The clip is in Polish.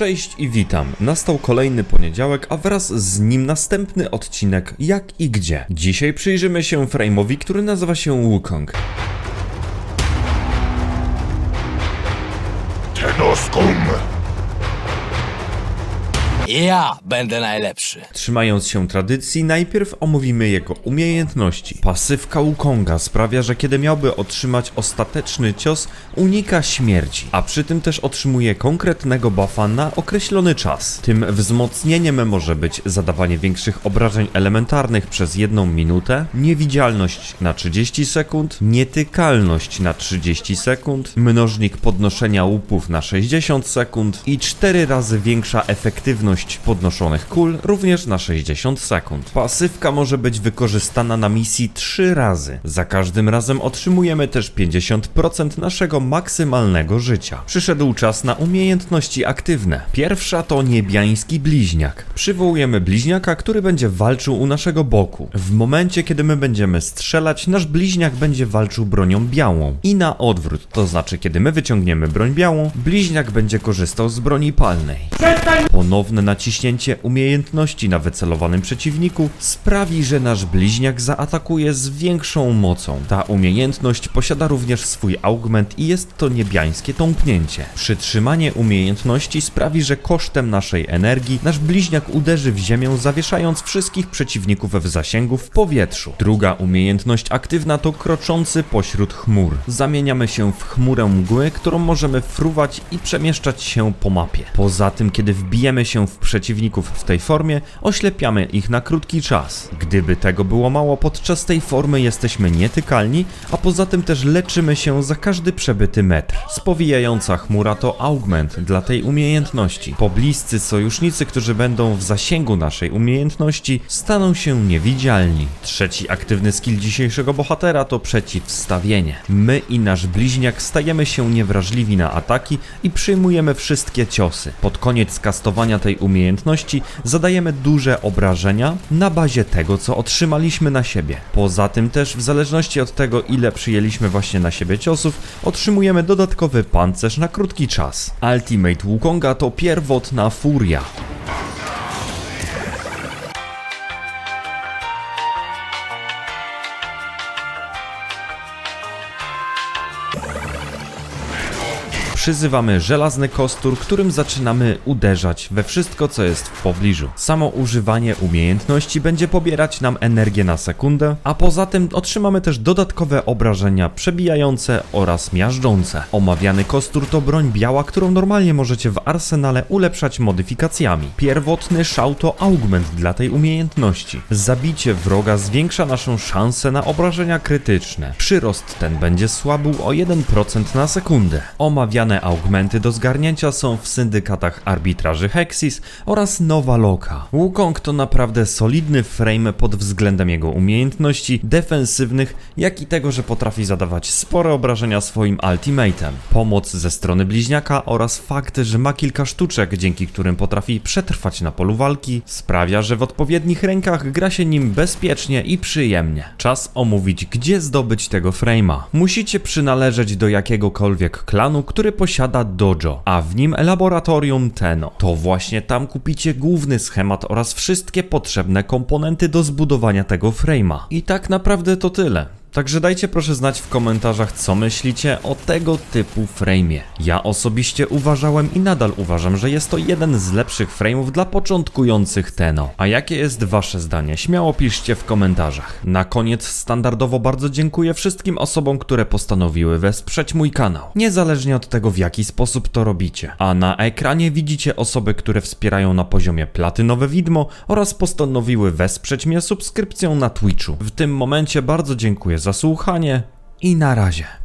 Cześć i witam. Nastał kolejny poniedziałek, a wraz z nim następny odcinek Jak i Gdzie. Dzisiaj przyjrzymy się frame'owi, który nazywa się Wukong. Tenoskum! Ja będę najlepszy. Trzymając się tradycji, najpierw omówimy jego umiejętności. Pasywka Wukonga sprawia, że kiedy miałby otrzymać ostateczny cios, unika śmierci, a przy tym też otrzymuje konkretnego buffa na określony czas. Tym wzmocnieniem może być zadawanie większych obrażeń elementarnych przez jedną minutę, niewidzialność na 30 sekund, nietykalność na 30 sekund, mnożnik podnoszenia łupów na 60 sekund i 4 razy większa efektywność podnoszonych kul również na 60 sekund. Pasywka może być wykorzystana na misji 3 razy. Za każdym razem otrzymujemy też 50% naszego maksymalnego życia. Przyszedł czas na umiejętności aktywne. Pierwsza to niebiański bliźniak. Przywołujemy bliźniaka, który będzie walczył u naszego boku. W momencie, kiedy my będziemy strzelać, nasz bliźniak będzie walczył bronią białą. I na odwrót, to znaczy kiedy my wyciągniemy broń białą, bliźniak będzie korzystał z broni palnej. Ponowne naciśnięcie umiejętności na wycelowanym przeciwniku sprawi, że nasz bliźniak zaatakuje z większą mocą. Ta umiejętność posiada również swój augment i jest to niebiańskie tąpnięcie. Przytrzymanie umiejętności sprawi, że kosztem naszej energii nasz bliźniak uderzy w ziemię, zawieszając wszystkich przeciwników w zasięgu w powietrzu. Druga umiejętność aktywna to kroczący pośród chmur. Zamieniamy się w chmurę mgły, którą możemy fruwać i przemieszczać się po mapie. Poza tym, kiedy wbijemy się w przeciwników w tej formie, oślepiamy ich na krótki czas. Gdyby tego było mało, podczas tej formy jesteśmy nietykalni, a poza tym też leczymy się za każdy przebyty metr. Spowijająca chmura to augment dla tej umiejętności. Pobliscy sojusznicy, którzy będą w zasięgu naszej umiejętności, staną się niewidzialni. Trzeci aktywny skill dzisiejszego bohatera to przeciwstawienie. My i nasz bliźniak stajemy się niewrażliwi na ataki i przyjmujemy wszystkie ciosy. Pod koniec kastowania tej umiejętności zadajemy duże obrażenia na bazie tego, co otrzymaliśmy na siebie. Poza tym też, w zależności od tego, ile przyjęliśmy właśnie na siebie ciosów, otrzymujemy dodatkowy pancerz na krótki czas. Ultimate Wukonga to pierwotna furia. Przyzywamy żelazny kostur, którym zaczynamy uderzać we wszystko, co jest w pobliżu. Samo używanie umiejętności będzie pobierać nam energię na sekundę, a poza tym otrzymamy też dodatkowe obrażenia przebijające oraz miażdżące. Omawiany kostur to broń biała, którą normalnie możecie w arsenale ulepszać modyfikacjami. Pierwotny szał to augment dla tej umiejętności. Zabicie wroga zwiększa naszą szansę na obrażenia krytyczne. Przyrost ten będzie słabł o 1% na sekundę. Augmenty do zgarnięcia są w syndykatach arbitraży Hexis oraz Nowa Loka. Wukong to naprawdę solidny frame pod względem jego umiejętności defensywnych, jak i tego, że potrafi zadawać spore obrażenia swoim ultimatem. Pomoc ze strony bliźniaka oraz fakt, że ma kilka sztuczek, dzięki którym potrafi przetrwać na polu walki, sprawia, że w odpowiednich rękach gra się nim bezpiecznie i przyjemnie. Czas omówić, gdzie zdobyć tego frame'a. Musicie przynależeć do jakiegokolwiek klanu, który posiada dojo, a w nim laboratorium Teno. To właśnie tam kupicie główny schemat oraz wszystkie potrzebne komponenty do zbudowania tego frame'a. I tak naprawdę to tyle. Także dajcie proszę znać w komentarzach, co myślicie o tego typu frame'ie. Ja osobiście uważałem i nadal uważam, że jest to jeden z lepszych frame'ów dla początkujących Teno. A jakie jest wasze zdanie? Śmiało piszcie w komentarzach. Na koniec standardowo bardzo dziękuję wszystkim osobom, które postanowiły wesprzeć mój kanał. Niezależnie od tego, w jaki sposób to robicie. A na ekranie widzicie osoby, które wspierają na poziomie platynowe widmo oraz postanowiły wesprzeć mnie subskrypcją na Twitchu. W tym momencie bardzo dziękuję za słuchanie i na razie.